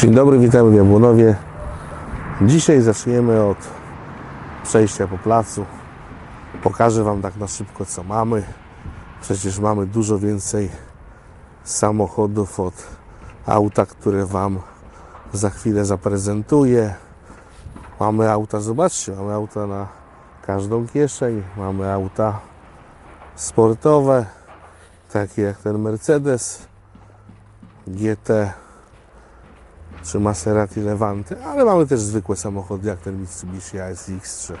Dzień dobry, witamy w Jabłonowie. Dzisiaj zaczniemy od przejścia po placu. Pokażę Wam tak na szybko, co mamy. Przecież mamy dużo więcej samochodów od auta, które Wam za chwilę zaprezentuję. Mamy auta, zobaczcie, mamy auta na każdą kieszeń. Mamy auta sportowe, takie jak ten Mercedes GT czy Maserati Levante, ale mamy też zwykłe samochody jak ten Mitsubishi ASX czy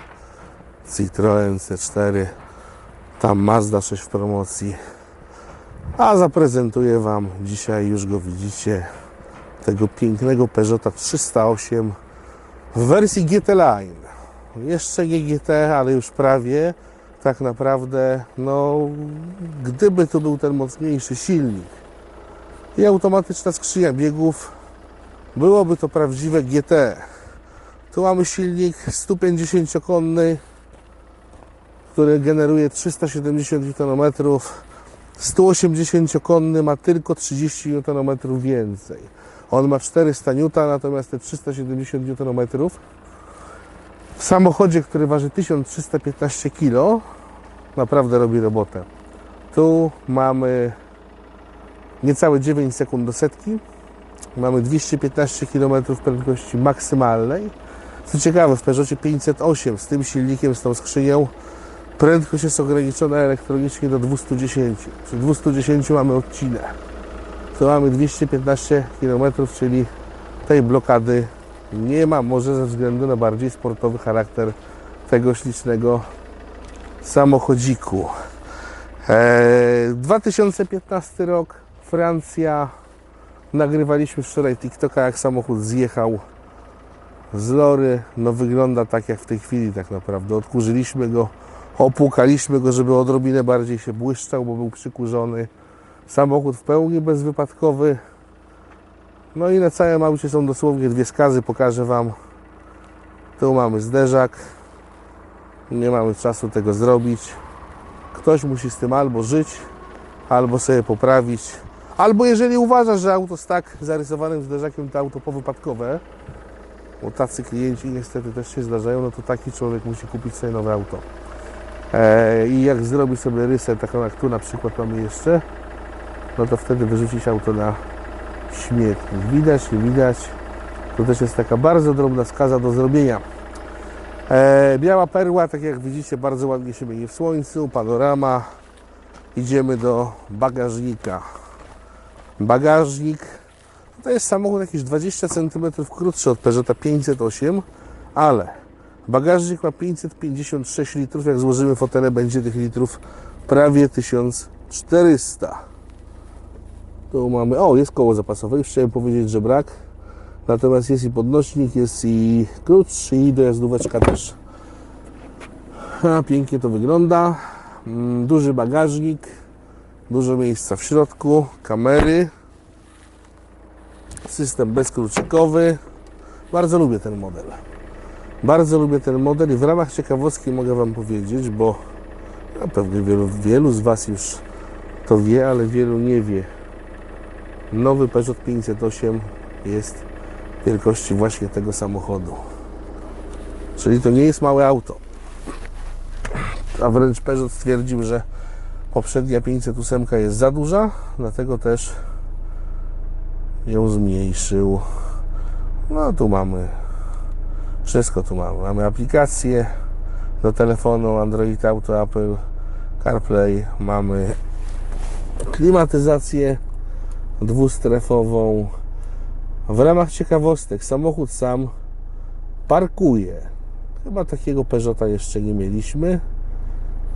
Citroen C4 tam Mazda 6 w promocji. A zaprezentuję Wam dzisiaj, już go widzicie tego pięknego Peugeota 308 w wersji GT Line. Jeszcze nie GT, ale już prawie. Tak naprawdę no gdyby to był ten mocniejszy silnik i automatyczna skrzynia biegów byłoby to prawdziwe GT. Tu mamy silnik 150-konny, który generuje 370 Nm. 180-konny ma tylko 30 Nm więcej. On ma 400 N, natomiast te 370 Nm w samochodzie, który waży 1315 kg, naprawdę robi robotę. Tu mamy niecałe 9 sekund do setki. Mamy 215 km prędkości maksymalnej. Co ciekawe, w Peugeotie 508 z tym silnikiem, z tą skrzynią, prędkość jest ograniczona elektronicznie do 210. Przy 210 mamy odcinę. Tu mamy 215 km, czyli tej blokady nie ma, może ze względu na bardziej sportowy charakter tego ślicznego samochodziku. Eee, 2015 rok, Francja. Nagrywaliśmy wczoraj TikToka, jak samochód zjechał z lory. No wygląda tak jak w tej chwili tak naprawdę. Odkurzyliśmy go, opłukaliśmy go, żeby odrobinę bardziej się błyszczał, bo był przykurzony. Samochód w pełni bezwypadkowy. No i na całym aucie są dosłownie dwie skazy, pokażę Wam. Tu mamy zderzak. Nie mamy czasu tego zrobić. Ktoś musi z tym albo żyć, albo sobie poprawić. Albo jeżeli uważasz, że auto z tak zarysowanym zderzakiem to auto powypadkowe, bo tacy klienci niestety też się zdarzają, no to taki człowiek musi kupić sobie nowe auto. Eee, I jak zrobi sobie rysę, taką jak tu na przykład mamy jeszcze, no to wtedy wyrzucić auto na śmietnik. Widać, nie widać. To też jest taka bardzo drobna skaza do zrobienia. Eee, biała perła, tak jak widzicie, bardzo ładnie się mieni w słońcu, panorama. Idziemy do bagażnika. Bagażnik to jest samochód jakieś 20 cm krótszy od Peugeota 508, ale bagażnik ma 556 litrów. Jak złożymy fotele, będzie tych litrów prawie 1400. Tu mamy, o jest koło zapasowe, już chciałem powiedzieć, że brak. Natomiast jest i podnośnik, jest i klucz i dojazdóweczka też. Pięknie to wygląda. Mm, Duży bagażnik, dużo miejsca w środku, kamery, system bezkluczykowy. Bardzo lubię ten model. Bardzo lubię ten model i w ramach ciekawostki mogę Wam powiedzieć, bo no, pewnie wielu, wielu z Was już to wie, ale wielu nie wie. Nowy Peugeot 508 jest wielkości właśnie tego samochodu. Czyli to nie jest małe auto. A wręcz Peugeot stwierdził, że poprzednia 508 jest za duża, dlatego też ją zmniejszył. No tu mamy wszystko tu mamy. Mamy aplikację do telefonu Android Auto, Apple CarPlay, mamy klimatyzację dwustrefową. W ramach ciekawostek samochód sam parkuje. Chyba takiego Peugeota jeszcze nie mieliśmy.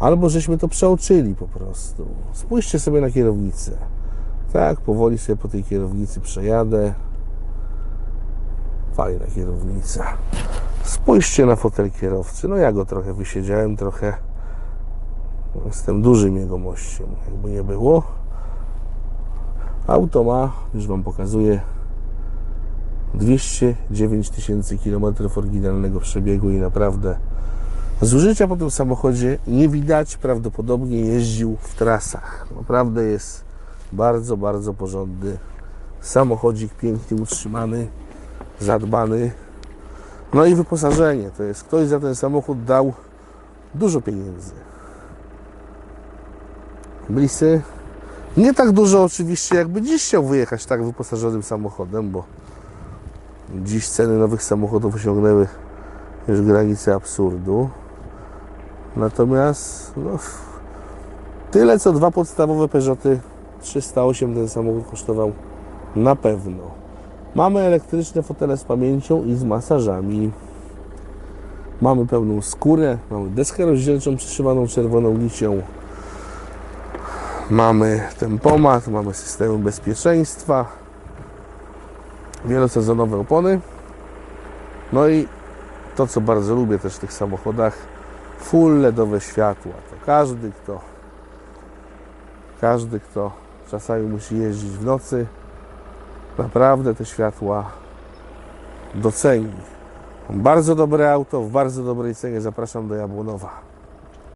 Albo żeśmy to przeoczyli po prostu. Spójrzcie sobie na kierownicę. Tak, powoli sobie po tej kierownicy przejadę. Fajna kierownica. Spójrzcie na fotel kierowcy. No ja go trochę wysiedziałem, trochę jestem dużym jego mościem, jakby nie było. Auto ma, już Wam pokazuję, 209 tysięcy kilometrów oryginalnego przebiegu i naprawdę zużycia po tym samochodzie nie widać. Prawdopodobnie jeździł w trasach. Naprawdę jest bardzo, bardzo porządny samochodzik, pięknie utrzymany. zadbany. No i wyposażenie, to jest ktoś za ten samochód dał dużo pieniędzy. Blisy. Nie tak dużo oczywiście, jakby dziś chciał wyjechać tak wyposażonym samochodem, bo dziś ceny nowych samochodów osiągnęły już granice absurdu. Natomiast no, tyle co dwa podstawowe Peugeoty 308 ten samochód kosztował na pewno. Mamy elektryczne fotele z pamięcią i z masażami. Mamy pełną skórę, mamy deskę rozdzielczą przyszywaną czerwoną nicią. Mamy tempomat, mamy systemy bezpieczeństwa, wielosezonowe opony. No i to, co bardzo lubię też w tych samochodach, full LEDowe światła. To każdy, kto każdy, kto czasami musi jeździć w nocy, naprawdę te światła doceni. Bardzo dobre auto, w bardzo dobrej cenie. Zapraszam do Jabłonowa.